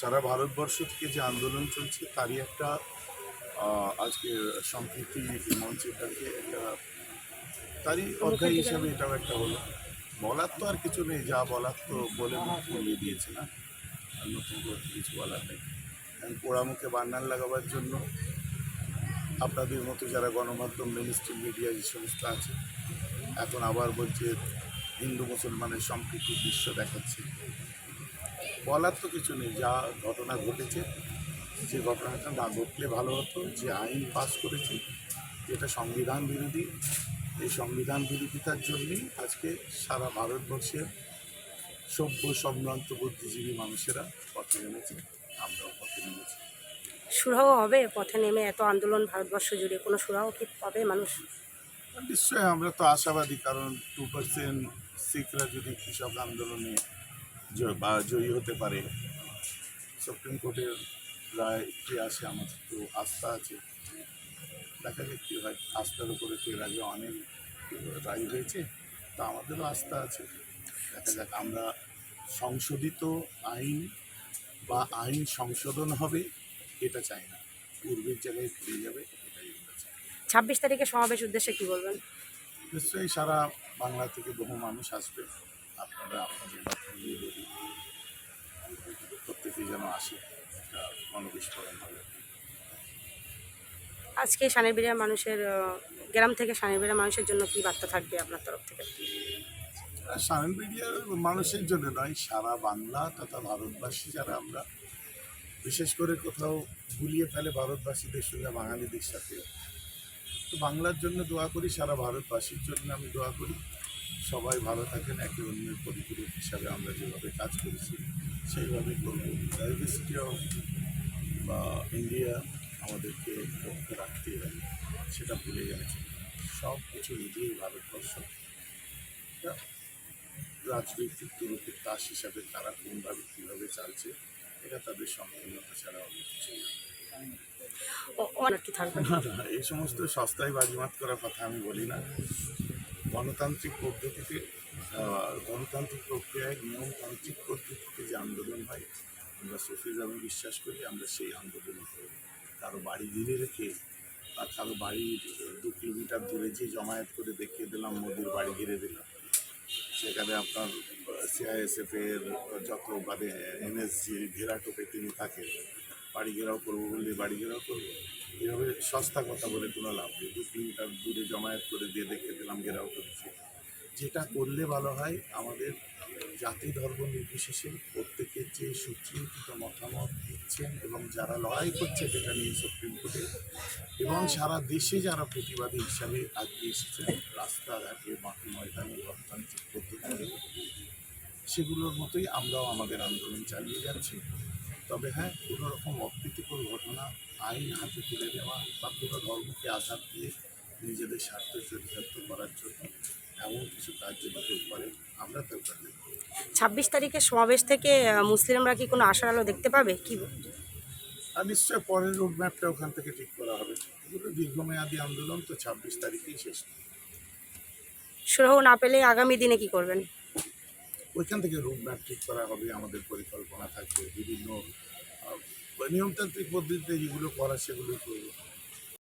সারা ভারতবর্ষ থেকে যে আন্দোলন চলছে, তারই একটা আজকে সম্প্রীতি মঞ্চেটাকে একটা, তারই অধ্যায় হিসাবে এটাও একটা হলো। বলার তো আর কিছু নেই, যা বলার তো বলে মুখ দিয়েছে না। আর নতুন করে কিছু বলার নেই। পোড়া মুখে বান্নান লাগাবার জন্য আপনাদের মতো যারা গণমাধ্যম মিনিস্ট্রি মিডিয়া যে সমস্ত আছে, এখন আবার বলছে হিন্দু মুসলমানের সম্প্রীতির দৃশ্য দেখাচ্ছে। বলার তো কিছু নেই যা ঘটনা ঘটেছে যে ঘটনাটা না ঘটলে ভালো হতো যে আইন পাস করেছে যেটা সংবিধান বিরোধী এই সংবিধান বিরোধিতার জন্যই আজকে সারা ভারতবর্ষের সভ্য সম্ভ্রান্ত বুদ্ধিজীবী মানুষেরা পথে নেমেছে আমরাও পথে নেমেছি। সুরাহ হবে পথে নেমে এত আন্দোলন ভারতবর্ষ জুড়ে কোনো সুরাহ কি পাবে মানুষ? নিশ্চয়ই আমরা তো আশাবাদী কারণ টু পার্সেন্ট শিখরা যদি কৃষক আন্দোলনে বা জয়ী হতে পারে। সুপ্রিম কোর্টের রায় কি আসে আমাদের তো আস্থা আছে। দেখা যাক কী হয়। আস্থার উপরে তো এর আগে অনেক রায় হয়েছে তা আমাদেরও আস্থা আছে। দেখা যাক আমরা সংশোধিত আইন বা আইন সংশোধন হবে এটা চাই না। পূর্বের জায়গায় ফিরে যাবে এটাই আমরা চাই। ছাব্বিশ তারিখে সমাবেশ উদ্দেশ্যে কি বলবেন? নিশ্চয়ই সারা বাংলা থেকে বহু মানুষ আসবে। আপনারা আপনাদের প্রত্যেকেই যেন আসে একটা গণবিস্ফোরণ হবে। আজকে সানেবিরা মানুষের গ্রাম থেকে সানেবিরা মানুষের জন্য কি বার্তা থাকবে আপনার তরফ থেকে? সারেন মানুষের জন্য নয় সারা বাংলা তথা ভারতবাসী যারা আমরা বিশেষ করে কোথাও ভুলিয়ে ফেলে ভারতবাসীদের সঙ্গে বাঙালিদের সাথে। তো বাংলার জন্য দোয়া করি সারা ভারতবাসীর জন্য আমি দোয়া করি। সবাই ভালো থাকেন একে অন্যের পরিপূরক হিসাবে আমরা যেভাবে কাজ করেছি সেইভাবে করব। ডাইভার্সিটি অফ বা ইন্ডিয়া আমাদেরকে রক্ষা রাখতে হবে সেটা ভুলে গেছে। সব কিছু মিলিয়েই ভারতবর্ষ রাজনৈতিক তুরুপের দাস হিসাবে তারা কোনভাবে কীভাবে চালছে এটা তাদের সম্পূর্ণতা ছাড়া অনেক কিছু এই সমস্ত সস্তায় বাজিমাত করার কথা আমি বলি না। গণতান্ত্রিক পদ্ধতিতে গণতান্ত্রিক প্রক্রিয়ায় নিয়মতান্ত্রিক পদ্ধতিতে যে আন্দোলন হয়, আমরা সোফিজমে বিশ্বাস করি, আমরা সেই আন্দোলন করি। কারও বাড়ি ঘিরে রেখে বা কারও বাড়ির দু কিলোমিটার দূরে যে জমায়েত করে দেখিয়ে দিলাম, মোদির বাড়ি ঘিরে দিলাম, সেখানে আপনার সিআইএসএফ এর যত মানে এনএসজি ঘেরাটোপে তিনি থাকেন। বাড়ি ঘেরাও করব বললে বাড়ি ঘেরাও করব। এভাবে সস্তা কথা বলে কোনো লাভ নেই। দু কিলোমিটার দূরে জমায়েত করে দিয়ে দেখে দিলাম ঘেরাও করেছি। যেটা করলে ভালো হয়, আমাদের জাতি ধর্ম নির্বিশেষে প্রত্যেকের যে সুচিন্তিত মতামত দিচ্ছেন এবং যারা লড়াই করছে সেটা নিয়ে সুপ্রিম কোর্টে এবং সারা দেশে যারা প্রতিবাদী হিসাবে আজকে এসেছেন রাস্তাঘাটে মাঠে ময়দানে গণতান্ত্রিক পদ্ধতিতে, সেগুলোর মতোই আমরাও আমাদের আন্দোলন চালিয়ে যাচ্ছি। তবে হ্যাঁ কোনো রকম অপ্রীতিকর ঘটনা আইন হাতে তুলে নেওয়া বা কোনো ধর্মকে আঘাত দিয়ে নিজেদের স্বার্থ চরিতার্থ করার জন্য এমন কিছু কেউ করে আমরা কাজে ছাব্বিশ তারিখে সমাবেশ থেকে মুসলিমরা কি কোনো আশার আলো দেখতে পাবে? কি আর নিশ্চয় পরের রোড ম্যাপটা ওখান থেকে ঠিক করা হবে। এগুলো দীর্ঘমেয়াদী আন্দোলন তো ছাব্বিশ তারিখেই শেষ। সুরাহ না পেলে আগামী দিনে কি করবেন? ওইখান থেকে রুট ম্যাপ ঠিক করা হবে, আমাদের পরিকল্পনা থাকবে, বিভিন্ন নিয়মতান্ত্রিক পদ্ধতিতে যেগুলো করা সেগুলো করব।